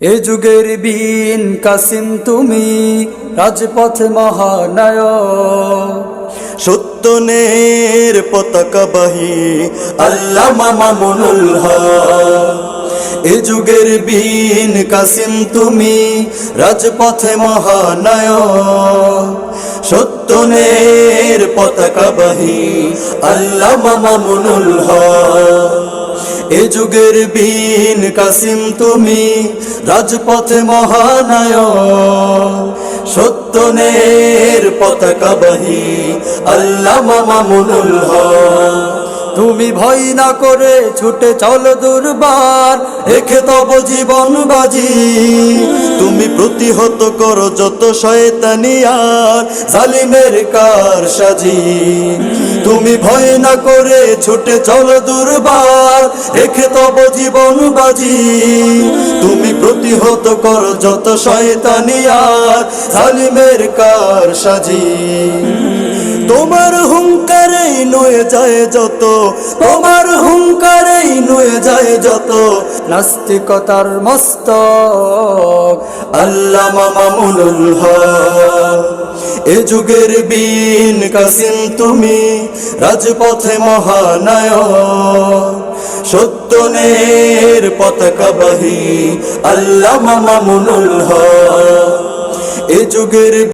এ যুগের বিন কাসিম তুমি, রাজপথে মহানায় সত্যনের পতাকাবাহী আল্লাহ মামুনুল এ যুগের বিন কাসিম তুমি, রাজপথে মহানায়ক। সত্যনের পতাকাবাহী আল্লাহ মামুনুল হক। এ যুগের বিন কাসিম তুমি, রাজপথে মহানায়ক সত্যনের পতাকাবাহী আল্লাহ মামুনুল হক। তুমি ভয় না করে ছুটে চলো দুর্বার রেখে তব জীবন বাজি। তুমি প্রতিহত করো যত শয়তানি আর, জালিমের কার সাজি তুমি ভয় না করে ছুটে চলো দুর্বার রেখে তব জীবন বাজি। তুমি প্রতিহত কর যত শয়তানি আর জালিমের কার সাজি। তোমার হুঙ্কারেই নয়ে যায় যত, তোমার হুঙ্কারেই নয়ে যায় যত নাস্তিকতার মস্ত আল্লাহ মামুনুল এ যুগের বিন কাসিম তুমি, রাজপথে মহানায়ক। সত্যনের পতাকাবাহী আল্লাহ মামুনুল হক। এ যুগের